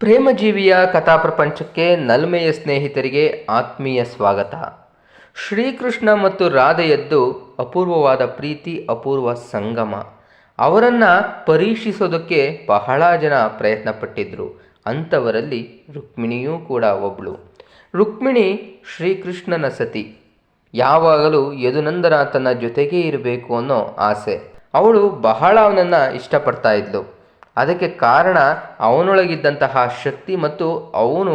ಪ್ರೇಮಜೀವಿಯ ಕಥಾ ಪ್ರಪಂಚಕ್ಕೆ ನಲ್ಮೆಯ ಸ್ನೇಹಿತರಿಗೆ ಆತ್ಮೀಯ ಸ್ವಾಗತ. ಶ್ರೀಕೃಷ್ಣ ಮತ್ತು ರಾಧೆಯದ್ದು ಅಪೂರ್ವವಾದ ಪ್ರೀತಿ, ಅಪೂರ್ವ ಸಂಗಮ. ಅವರನ್ನು ಪರೀಕ್ಷಿಸೋದಕ್ಕೆ ಬಹಳ ಜನ ಪ್ರಯತ್ನ ಪಟ್ಟಿದ್ರು ಅಂಥವರಲ್ಲಿ ರುಕ್ಮಿಣಿಯೂ ಕೂಡ ಒಬ್ಬಳು ರುಕ್ಮಿಣಿ ಶ್ರೀಕೃಷ್ಣನ ಸತಿ. ಯಾವಾಗಲೂ ಯದುನಂದನ ತನ್ನ ಜೊತೆಗೇ ಇರಬೇಕು ಅನ್ನೋ ಆಸೆ. ಅವಳು ಬಹಳ ಅವನನ್ನು ಇಷ್ಟಪಡ್ತಾ ಇದ್ಲು. ಅದಕ್ಕೆ ಕಾರಣ ಅವನೊಳಗಿದ್ದಂತಹ ಶಕ್ತಿ ಮತ್ತು ಅವನು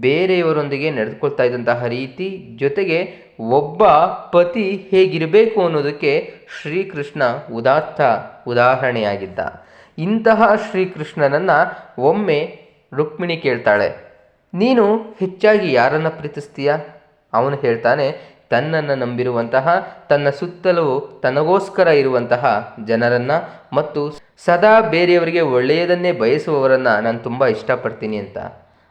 ಬೇರೆಯವರೊಂದಿಗೆ ನಡೆದುಕೊಳ್ತಾ ಇದ್ದಂತಹ ರೀತಿ ಜೊತೆಗೆ ಒಬ್ಬ ಪತಿ ಹೇಗಿರಬೇಕು ಅನ್ನೋದಕ್ಕೆ ಶ್ರೀಕೃಷ್ಣ ಉದಾತ್ತ ಉದಾಹರಣೆಯಾಗಿದ್ದ. ಇಂತಹ ಶ್ರೀಕೃಷ್ಣನನ್ನು ಒಮ್ಮೆ ರುಕ್ಮಿಣಿ ಕೇಳ್ತಾಳೆ, ನೀನು ಹೆಚ್ಚಾಗಿ ಯಾರನ್ನು ಪ್ರೀತಿಸ್ತೀಯ? ಅವನು ಹೇಳ್ತಾನೆ ತನ್ನನ್ನು ನಂಬಿರುವಂತಹ, ತನ್ನ ಸುತ್ತಲೂ ತನಗೋಸ್ಕರ ಇರುವಂತಹ ಜನರನ್ನು ಮತ್ತು ಸದಾ ಬೇರೆಯವರಿಗೆ ಒಳ್ಳೆಯದನ್ನೇ ಬಯಸುವವರನ್ನು ನಾನು ತುಂಬ ಇಷ್ಟಪಡ್ತೀನಿ ಅಂತ.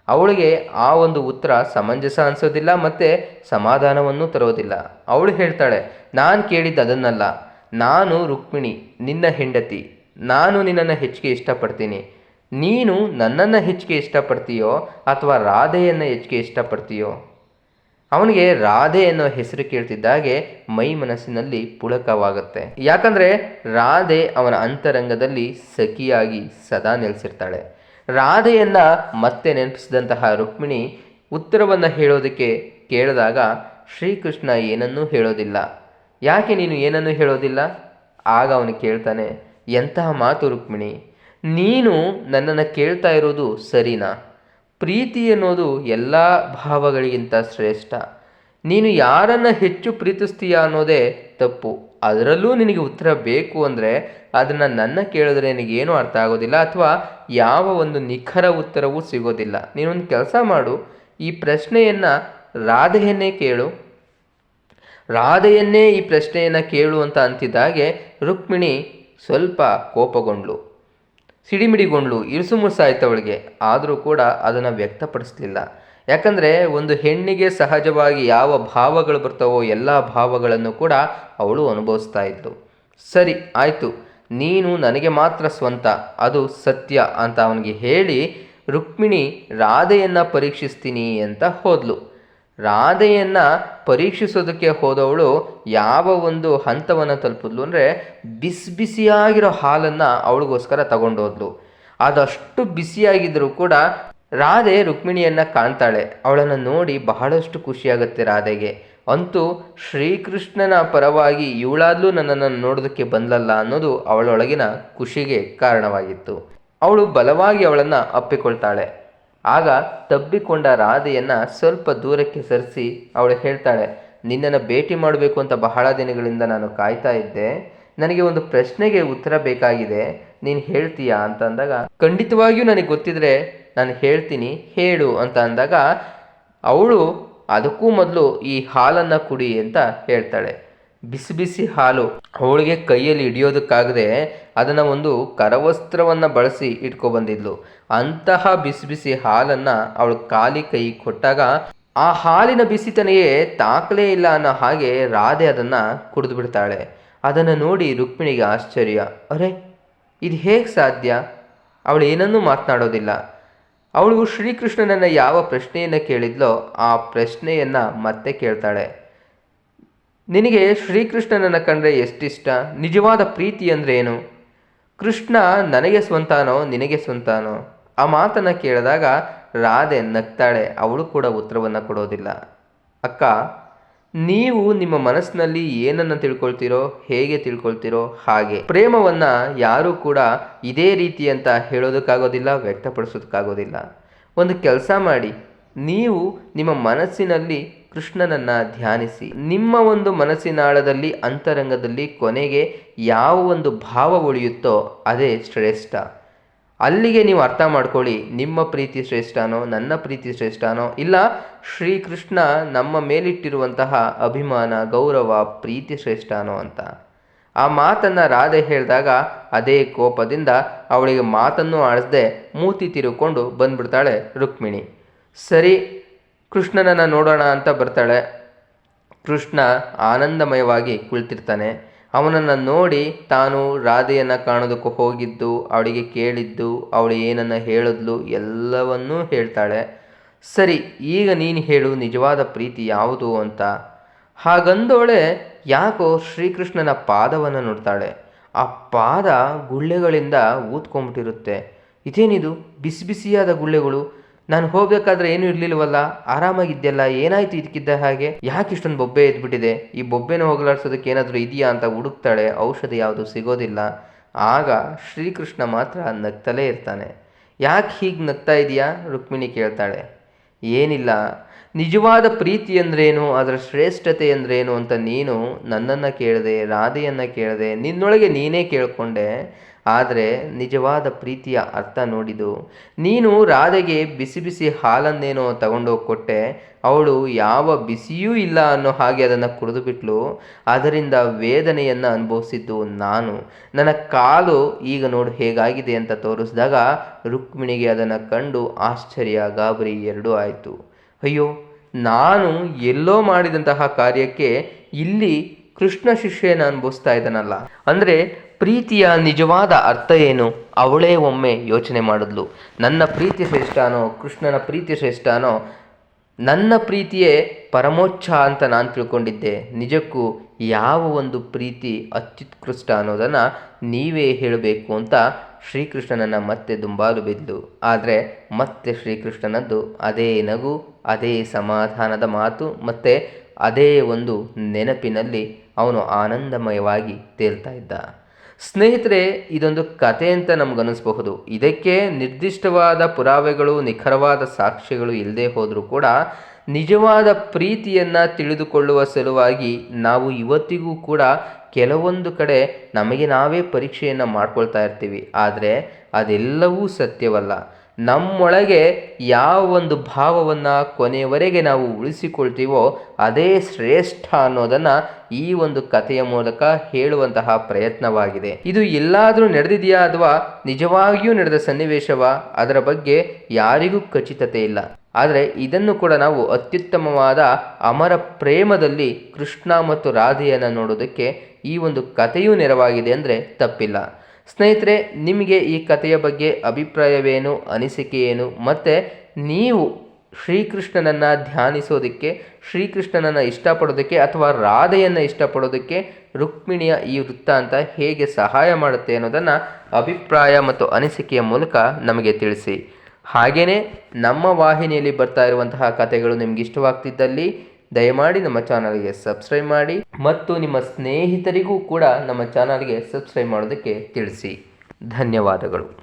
ಅವಳಿಗೆ ಆ ಒಂದು ಉತ್ತರ ಸಮಂಜಸ ಅನಿಸೋದಿಲ್ಲ ಮತ್ತು ಸಮಾಧಾನವನ್ನು ತರೋದಿಲ್ಲ. ಅವಳು ಹೇಳ್ತಾಳೆ, ನಾನು ಕೇಳಿದ್ದು ಅದನ್ನಲ್ಲ. ನಾನು ರುಕ್ಮಿಣಿ, ನಿನ್ನ ಹೆಂಡತಿ. ನಾನು ನಿನ್ನನ್ನು ಹೆಚ್ಚಿಗೆ ಇಷ್ಟಪಡ್ತೀನಿ. ನೀನು ನನ್ನನ್ನು ಹೆಚ್ಚಿಗೆ ಇಷ್ಟಪಡ್ತೀಯೋ ಅಥವಾ ರಾಧೆಯನ್ನು ಹೆಚ್ಚಿಗೆ ಇಷ್ಟಪಡ್ತೀಯೋ? ಅವನಿಗೆ ರಾಧೆ ಅನ್ನೋ ಹೆಸರು ಕೇಳ್ತಿದ್ದಾಗೆ ಮೈ ಮನಸ್ಸಿನಲ್ಲಿ ಪುಳಕವಾಗುತ್ತೆ. ಯಾಕಂದರೆ ರಾಧೆ ಅವನ ಅಂತರಂಗದಲ್ಲಿ ಸಖಿಯಾಗಿ ಸದಾ ನೆಲೆಸಿರ್ತಾಳೆ. ರಾಧೆಯನ್ನ ಮತ್ತೆ ನೆನಪಿಸಿದಂತಹ ರುಕ್ಮಿಣಿ ಉತ್ತರವನ್ನು ಹೇಳೋದಕ್ಕೆ ಕೇಳಿದಾಗ ಶ್ರೀಕೃಷ್ಣ ಏನನ್ನೂ ಹೇಳೋದಿಲ್ಲ. ಯಾಕೆ ನೀನು ಏನನ್ನೂ ಹೇಳೋದಿಲ್ಲ? ಆಗ ಅವನು ಕೇಳ್ತಾನೆ, ಎಂತಹ ಮಾತು ರುಕ್ಮಿಣಿ? ನೀನು ನನ್ನನ್ನು ಕೇಳ್ತಾ ಇರೋದು ಸರಿನಾ? ಪ್ರೀತಿ ಅನ್ನೋದು ಎಲ್ಲ ಭಾವಗಳಿಗಿಂತ ಶ್ರೇಷ್ಠ. ನೀನು ಯಾರನ್ನು ಹೆಚ್ಚು ಪ್ರೀತಿಸ್ತೀಯ ಅನ್ನೋದೇ ತಪ್ಪು. ಅದರಲ್ಲೂ ನಿನಗೆ ಉತ್ತರ ಬೇಕು ಅಂದರೆ ಅದನ್ನು ನನ್ನ ಕೇಳಿದ್ರೆ ನಿನಗೇನು ಅರ್ಥ ಆಗೋದಿಲ್ಲ ಅಥವಾ ಯಾವ ಒಂದು ನಿಖರ ಉತ್ತರವೂ ಸಿಗೋದಿಲ್ಲ. ನೀನೊಂದು ಕೆಲಸ ಮಾಡು. ಈ ಪ್ರಶ್ನೆಯನ್ನು ರಾಧೆಯನ್ನೇ ಕೇಳು. ರಾಧೆಯನ್ನೇ ಈ ಪ್ರಶ್ನೆಯನ್ನು ಕೇಳು ಅಂತ ಅಂತಿದ್ದಾಗೆ ರುಕ್ಮಿಣಿ ಸ್ವಲ್ಪ ಕೋಪಗೊಂಡ್ಳು. ಸಿಡಿಮಿಡಿಗೊಂಡ್ಳು ಇರುಸು ಮುರುಸಾಯ್ತು ಅವಳಿಗೆ ಆದರೂ ಕೂಡ ಅದನ್ನು ವ್ಯಕ್ತಪಡಿಸಲಿಲ್ಲ. ಯಾಕಂದರೆ ಒಂದು ಹೆಣ್ಣಿಗೆ ಸಹಜವಾಗಿ ಯಾವ ಭಾವಗಳು ಬರ್ತಾವೋ ಎಲ್ಲ ಭಾವಗಳನ್ನು ಕೂಡ ಅವಳು ಅನುಭವಿಸ್ತಾ ಇದ್ಳು ಸರಿ, ಆಯಿತು. ನೀನು ನನಗೆ ಮಾತ್ರ ಸ್ವಂತ, ಅದು ಸತ್ಯ ಅಂತ ಅವನಿಗೆ ಹೇಳಿ ರುಕ್ಮಿಣಿ ರಾಧೆಯನ್ನು ಪರೀಕ್ಷಿಸ್ತೀನಿ ಅಂತ ಹೋದ್ಲು. ರಾಧೆಯನ್ನು ಪರೀಕ್ಷಿಸೋದಕ್ಕೆ ಹೋದವಳು ಯಾವ ಒಂದು ಹಂತವನ್ನು ತಲುಪಿದ್ಲು ಅಂದರೆ ಬಿಸಿ ಬಿಸಿಯಾಗಿರೋ ಹಾಲನ್ನು ಅವಳಿಗೋಸ್ಕರ ತಗೊಂಡೋದ್ಲು. ಅದಷ್ಟು ಬಿಸಿಯಾಗಿದ್ದರೂ ಕೂಡ ರಾಧೆ ರುಕ್ಮಿಣಿಯನ್ನು ಕಾಣ್ತಾಳೆ. ಅವಳನ್ನು ನೋಡಿ ಬಹಳಷ್ಟು ಖುಷಿಯಾಗುತ್ತೆ ರಾಧೆಗೆ. ಅಂತೂ ಶ್ರೀಕೃಷ್ಣನ ಪರವಾಗಿ ಇವಳಾದ್ಲೂ ನನ್ನನ್ನು ನೋಡೋದಕ್ಕೆ ಬಂದಲ್ಲ ಅನ್ನೋದು ಅವಳೊಳಗಿನ ಖುಷಿಗೆ ಕಾರಣವಾಗಿತ್ತು. ಅವಳು ಬಲವಾಗಿ ಅವಳನ್ನು ಅಪ್ಪಿಕೊಳ್ತಾಳೆ. ಆಗ ತಬ್ಬಿಕೊಂಡ ರಾಧೆಯನ್ನು ಸ್ವಲ್ಪ ದೂರಕ್ಕೆ ಸರಿಸಿ ಅವಳು ಹೇಳ್ತಾಳೆ, ನಿನ್ನನ್ನು ಭೇಟಿ ಮಾಡಬೇಕು ಅಂತ ಬಹಳ ದಿನಗಳಿಂದ ನಾನು ಕಾಯ್ತಾ ಇದ್ದೆ. ನನಗೆ ಒಂದು ಪ್ರಶ್ನೆಗೆ ಉತ್ತರ ಬೇಕಾಗಿದೆ. ನೀನು ಹೇಳ್ತೀಯಾ? ಅಂತ ಅಂದಾಗ, ಖಂಡಿತವಾಗಿಯೂ ನನಗೆ ಗೊತ್ತಿದ್ರೆ ನಾನು ಹೇಳ್ತೀನಿ, ಹೇಳು. ಅಂತ ಅಂದಾಗ, ಅವಳು ಅದಕ್ಕೂ ಮೊದಲು ಈ ಹಾಲನ್ನು ಕುಡಿ ಅಂತ ಹೇಳ್ತಾಳೆ. ಬಿಸಿ ಬಿಸಿ ಹಾಲು ಅವಳಿಗೆ ಕೈಯಲ್ಲಿ ಹಿಡಿಯೋದಕ್ಕಾಗದೆ ಅದನ್ನು ಒಂದು ಕರವಸ್ತ್ರವನ್ನು ಬಳಸಿ ಇಟ್ಕೊಬಂದಿದ್ಲು. ಅಂತಹ ಬಿಸಿ ಬಿಸಿ ಹಾಲನ್ನು ಅವಳು ಖಾಲಿ ಕೈ ಕೊಟ್ಟಾಗ ಆ ಹಾಲಿನ ಬಿಸಿತನೆಯೇ ತಾಕಲೇ ಇಲ್ಲ ಅನ್ನೋ ಹಾಗೆ ರಾಧೆ ಅದನ್ನು ಕುಡಿದು ಬಿಡ್ತಾಳೆ. ಅದನ್ನು ನೋಡಿ ರುಕ್ಮಿಣಿಗೆ ಆಶ್ಚರ್ಯ. ಅರೆ, ಇದು ಹೇಗೆ ಸಾಧ್ಯ? ಅವಳು ಏನನ್ನೂ ಮಾತನಾಡೋದಿಲ್ಲ. ಅವಳು ಶ್ರೀಕೃಷ್ಣನನ್ನು ಯಾವ ಪ್ರಶ್ನೆಯನ್ನು ಕೇಳಿದ್ಲೋ ಆ ಪ್ರಶ್ನೆಯನ್ನು ಮತ್ತೆ ಕೇಳ್ತಾಳೆ. ನಿನಗೆ ಶ್ರೀಕೃಷ್ಣನನ್ನು ಕಂಡ್ರೆ ಎಷ್ಟಿಷ್ಟ? ನಿಜವಾದ ಪ್ರೀತಿ ಅಂದರೆ ಏನು ಕೃಷ್ಣ ನನಗೆ ಸ್ವಂತಾನೋ, ನಿನಗೆ ಸ್ವಂತಾನೋ? ಆ ಮಾತನ್ನು ಕೇಳಿದಾಗ ರಾಧೆ ನಗ್ತಾಳೆ. ಅವಳು ಕೂಡ ಉತ್ತರವನ್ನು ಕೊಡೋದಿಲ್ಲ. ಅಕ್ಕ, ನೀವು ನಿಮ್ಮ ಮನಸ್ಸಿನಲ್ಲಿ ಏನನ್ನು ತಿಳ್ಕೊಳ್ತೀರೋ, ಹೇಗೆ ತಿಳ್ಕೊಳ್ತೀರೋ ಹಾಗೆ. ಪ್ರೇಮವನ್ನು ಯಾರೂ ಕೂಡ ಇದೇ ರೀತಿ ಅಂತ ಹೇಳೋದಕ್ಕಾಗೋದಿಲ್ಲ, ವ್ಯಕ್ತಪಡಿಸೋದಕ್ಕಾಗೋದಿಲ್ಲ. ಒಂದು ಕೆಲಸ ಮಾಡಿ. ನೀವು ನಿಮ್ಮ ಮನಸ್ಸಿನಲ್ಲಿ ಕೃಷ್ಣನನ್ನು ಧ್ಯಾನಿಸಿ. ನಿಮ್ಮ ಒಂದು ಮನಸ್ಸಿನಾಳದಲ್ಲಿ, ಅಂತರಂಗದಲ್ಲಿ ಕೊನೆಗೆ ಯಾವ ಒಂದು ಭಾವ ಉಳಿಯುತ್ತೋ ಅದೇ ಶ್ರೇಷ್ಠ. ಅಲ್ಲಿಗೆ ನೀವು ಅರ್ಥ ಮಾಡ್ಕೊಳ್ಳಿ, ನಿಮ್ಮ ಪ್ರೀತಿ ಶ್ರೇಷ್ಠನೋ, ನನ್ನ ಪ್ರೀತಿ ಶ್ರೇಷ್ಠನೋ, ಇಲ್ಲ ಶ್ರೀಕೃಷ್ಣ ನಮ್ಮ ಮೇಲಿಟ್ಟಿರುವಂತಹ ಅಭಿಮಾನ, ಗೌರವ, ಪ್ರೀತಿ ಶ್ರೇಷ್ಠನೋ ಅಂತ. ಆ ಮಾತನ್ನು ರಾಧೆ ಹೇಳಿದಾಗ ಅದೇ ಕೋಪದಿಂದ ಅವಳಿಗೆ ಮಾತನ್ನು ಆಡಿಸದೆ ಮೂತಿ ತಿರುಕೊಂಡು ಬಂದ್ಬಿಡ್ತಾಳೆ ರುಕ್ಮಿಣಿ. ಸರಿ ಕೃಷ್ಣನನ್ನು ನೋಡೋಣ ಅಂತ ಬರ್ತಾಳೆ. ಕೃಷ್ಣ ಆನಂದಮಯವಾಗಿ ಕುಳಿತಿರ್ತಾನೆ. ಅವನನ್ನು ನೋಡಿ ತಾನು ರಾಧೆಯನ್ನು ಕಾಣೋದಕ್ಕೆ ಹೋಗಿದ್ದು, ಅವಳಿಗೆ ಕೇಳಿದ್ದು, ಅವಳು ಏನನ್ನು ಹೇಳಿದ್ಲು ಎಲ್ಲವನ್ನೂ ಹೇಳ್ತಾಳೆ. ಸರಿ, ಈಗ ನೀನು ಹೇಳು ನಿಜವಾದ ಪ್ರೀತಿ ಯಾವುದು ಅಂತ. ಹಾಗಂದೋಳೆ ಯಾಕೋ ಶ್ರೀಕೃಷ್ಣನ ಪಾದವನ್ನು ನೋಡ್ತಾಳೆ. ಆ ಪಾದ ಗುಳ್ಳೆಗಳಿಂದ ಊದ್ಕೊಂಬಿಟ್ಟಿರುತ್ತೆ ಇದೇನಿದು? ಬಿಸಿ ಬಿಸಿಯಾದ ಗುಳ್ಳೆಗಳು. ನಾನು ಹೋಗ್ಬೇಕಾದ್ರೆ ಏನೂ ಇರಲಿಲ್ವಲ್ಲ? ಆರಾಮಾಗಿದ್ದೆಲ್ಲ ಏನಾಯ್ತು ಇದಕ್ಕಿದ್ದ ಹಾಗೆ? ಯಾಕೆ ಇಷ್ಟೊಂದು ಬೊಬ್ಬೆ ಎದ್ಬಿಟ್ಟಿದೆ? ಈ ಬೊಬ್ಬೆನ ಹೋಗಲಾಡ್ಸೋದಕ್ಕೆ ಏನಾದರೂ ಇದೆಯಾ ಅಂತ ಹುಡುಕ್ತಾಳೆ. ಔಷಧಿ ಯಾವುದು ಸಿಗೋದಿಲ್ಲ. ಆಗ ಶ್ರೀಕೃಷ್ಣ ಮಾತ್ರ ನಗ್ತಲೇ ಇರ್ತಾನೆ. ಯಾಕೆ ಹೀಗೆ ನಗ್ತಾ ಇದೆಯಾ? ರುಕ್ಮಿಣಿ ಕೇಳ್ತಾಳೆ. ಏನಿಲ್ಲ. ನಿಜವಾದ ಪ್ರೀತಿ ಅಂದ್ರೇನು? ಅದರ ಶ್ರೇಷ್ಠತೆ ಅಂದ್ರೇನು ಅಂತ ನೀನು ನನ್ನನ್ನು ಕೇಳಿದೆ, ರಾಧೆಯನ್ನು ಕೇಳಿದೆ, ನಿನ್ನೊಳಗೆ ನೀನೇ ಕೇಳಿಕೊಂಡೆ. ಆದರೆ ನಿಜವಾದ ಪ್ರೀತಿಯ ಅರ್ಥ ನೋಡಿದು, ನೀನು ರಾಧೆಗೆ ಬಿಸಿ ಬಿಸಿ ಹಾಲನ್ನೇನೋ ತಗೊಂಡೋಗಿ ಕೊಟ್ಟೆ, ಅವಳು ಯಾವ ಬಿಸಿಯೂ ಇಲ್ಲ ಅನ್ನೋ ಹಾಗೆ ಅದನ್ನು ಕುಡಿದು ಬಿಟ್ಲು ಅದರಿಂದ ವೇದನೆಯನ್ನು ಅನುಭವಿಸಿದ್ದು ನಾನು. ನನ್ನ ಕಾಲು ಈಗ ನೋಡು ಹೇಗಾಗಿದೆ ಅಂತ ತೋರಿಸಿದಾಗ ರುಕ್ಮಿಣಿಗೆ ಅದನ್ನು ಕಂಡು ಆಶ್ಚರ್ಯ, ಗಾಬರಿ ಎರಡೂ ಆಯಿತು. ಅಯ್ಯೋ, ನಾನು ಎಲ್ಲೋ ಮಾಡಿದಂತಹ ಕಾರ್ಯಕ್ಕೆ ಇಲ್ಲಿ ಕೃಷ್ಣ ಶಿಷ್ಯನ ಅನುಭವಿಸ್ತಾ ಇದ್ದಾನಲ್ಲ. ಅಂದರೆ ಪ್ರೀತಿಯ ನಿಜವಾದ ಅರ್ಥ ಏನು? ಅವಳೇ ಒಮ್ಮೆ ಯೋಚನೆ ಮಾಡಿದ್ಲು. ನನ್ನ ಪ್ರೀತಿ ಶ್ರೇಷ್ಠನೋ, ಕೃಷ್ಣನ ಪ್ರೀತಿ ಶ್ರೇಷ್ಠನೋ, ನನ್ನ ಪ್ರೀತಿಯೇ ಪರಮೋಚ್ಛ ಅಂತ ನಾನು ತಿಳ್ಕೊಂಡಿದ್ದೆ. ನಿಜಕ್ಕೂ ಯಾವ ಒಂದು ಪ್ರೀತಿ ಅತ್ಯುತ್ಕೃಷ್ಟ ಅನ್ನೋದನ್ನು ನೀವೇ ಹೇಳಬೇಕು ಅಂತ ಶ್ರೀಕೃಷ್ಣನನ್ನು ಮತ್ತೆ ದುಂಬಾಲು ಬಿದ್ದು ಆದರೆ ಮತ್ತೆ ಶ್ರೀಕೃಷ್ಣನದ್ದು ಅದೇ ನಗು, ಅದೇ ಸಮಾಧಾನದ ಮಾತು, ಮತ್ತು ಅದೇ ಒಂದು ನೆನಪಿನಲ್ಲಿ ಅವನು ಆನಂದಮಯವಾಗಿ ತೇಲ್ತಾ ಇದ್ದ. ಸ್ನೇಹಿತರೆ, ಇದೊಂದು ಕತೆ ಅಂತ ನಮಗನ್ನಿಸ್ಬಹುದು. ಇದಕ್ಕೆ ನಿರ್ದಿಷ್ಟವಾದ ಪುರಾವೆಗಳು, ನಿಖರವಾದ ಸಾಕ್ಷ್ಯಗಳು ಇಲ್ಲದೆ ಹೋದರೂ ಕೂಡ ನಿಜವಾದ ಪ್ರೀತಿಯನ್ನು ತಿಳಿದುಕೊಳ್ಳುವ ಸಲುವಾಗಿ ನಾವು ಇವತ್ತಿಗೂ ಕೂಡ ಕೆಲವೊಂದು ಕಡೆ ನಮಗೆ ನಾವೇ ಪರೀಕ್ಷೆಯನ್ನು ಮಾಡ್ಕೊಳ್ತಾ ಇರ್ತೀವಿ. ಆದರೆ ಅದೆಲ್ಲವೂ ಸತ್ಯವಲ್ಲ. ನಮ್ಮೊಳಗೆ ಯಾವ ಒಂದು ಭಾವವನ್ನು ಕೊನೆಯವರೆಗೆ ನಾವು ಉಳಿಸಿಕೊಳ್ತೀವೋ ಅದೇ ಶ್ರೇಷ್ಠ ಅನ್ನೋದನ್ನು ಈ ಒಂದು ಕಥೆಯ ಮೂಲಕ ಹೇಳುವಂತಹ ಪ್ರಯತ್ನವಾಗಿದೆ. ಇದು ಎಲ್ಲಾದರೂ ನಡೆದಿದೆಯಾ ಅಥವಾ ನಿಜವಾಗಿಯೂ ನಡೆದ ಸನ್ನಿವೇಶವ? ಅದರ ಬಗ್ಗೆ ಯಾರಿಗೂ ಖಚಿತತೆ ಇಲ್ಲ. ಆದರೆ ಇದನ್ನು ಕೂಡ ನಾವು ಅತ್ಯುತ್ತಮವಾದ ಅಮರ ಪ್ರೇಮದಲ್ಲಿ ಕೃಷ್ಣ ಮತ್ತು ರಾಧೆಯನ್ನು ನೋಡೋದಕ್ಕೆ ಈ ಒಂದು ಕಥೆಯೂ ನೆರವಾಗಿದೆ ಅಂದರೆ ತಪ್ಪಿಲ್ಲ. ಸ್ನೇಹಿತರೆ, ನಿಮಗೆ ಈ ಕಥೆಯ ಬಗ್ಗೆ ಅಭಿಪ್ರಾಯವೇನು ಅನಿಸಿಕೆ ಏನು ಮತ್ತು ನೀವು ಶ್ರೀಕೃಷ್ಣನನ್ನು ಧ್ಯಾನಿಸೋದಕ್ಕೆ, ಶ್ರೀಕೃಷ್ಣನನ್ನು ಇಷ್ಟಪಡೋದಕ್ಕೆ ಅಥವಾ ರಾಧೆಯನ್ನು ಇಷ್ಟಪಡೋದಕ್ಕೆ ರುಕ್ಮಿಣಿಯ ಈ ವೃತ್ತಾಂತ ಹೇಗೆ ಸಹಾಯ ಮಾಡುತ್ತೆ ಅನ್ನೋದನ್ನು ಅಭಿಪ್ರಾಯ ಮತ್ತು ಅನಿಸಿಕೆಯ ಮೂಲಕ ನಮಗೆ ತಿಳಿಸಿ. ಹಾಗೆಯೇ ನಮ್ಮ ವಾಹಿನಿಯಲ್ಲಿ ಬರ್ತಾ ಇರುವಂತಹ ಕಥೆಗಳು ನಿಮಗೆ ಇಷ್ಟವಾಗ್ತಿದ್ದಲ್ಲಿ ದಯಮಾಡಿ ನಮ್ಮ ಚಾನಲ್ಗೆ ಸಬ್ಸ್ಕ್ರೈಬ್ ಮಾಡಿ ಮತ್ತು ನಿಮ್ಮ ಸ್ನೇಹಿತರಿಗೂ ಕೂಡ ನಮ್ಮ ಚಾನಲ್ಗೆ ಸಬ್ಸ್ಕ್ರೈಬ್ ಮಾಡೋದಕ್ಕೆ ತಿಳಿಸಿ. ಧನ್ಯವಾದಗಳು.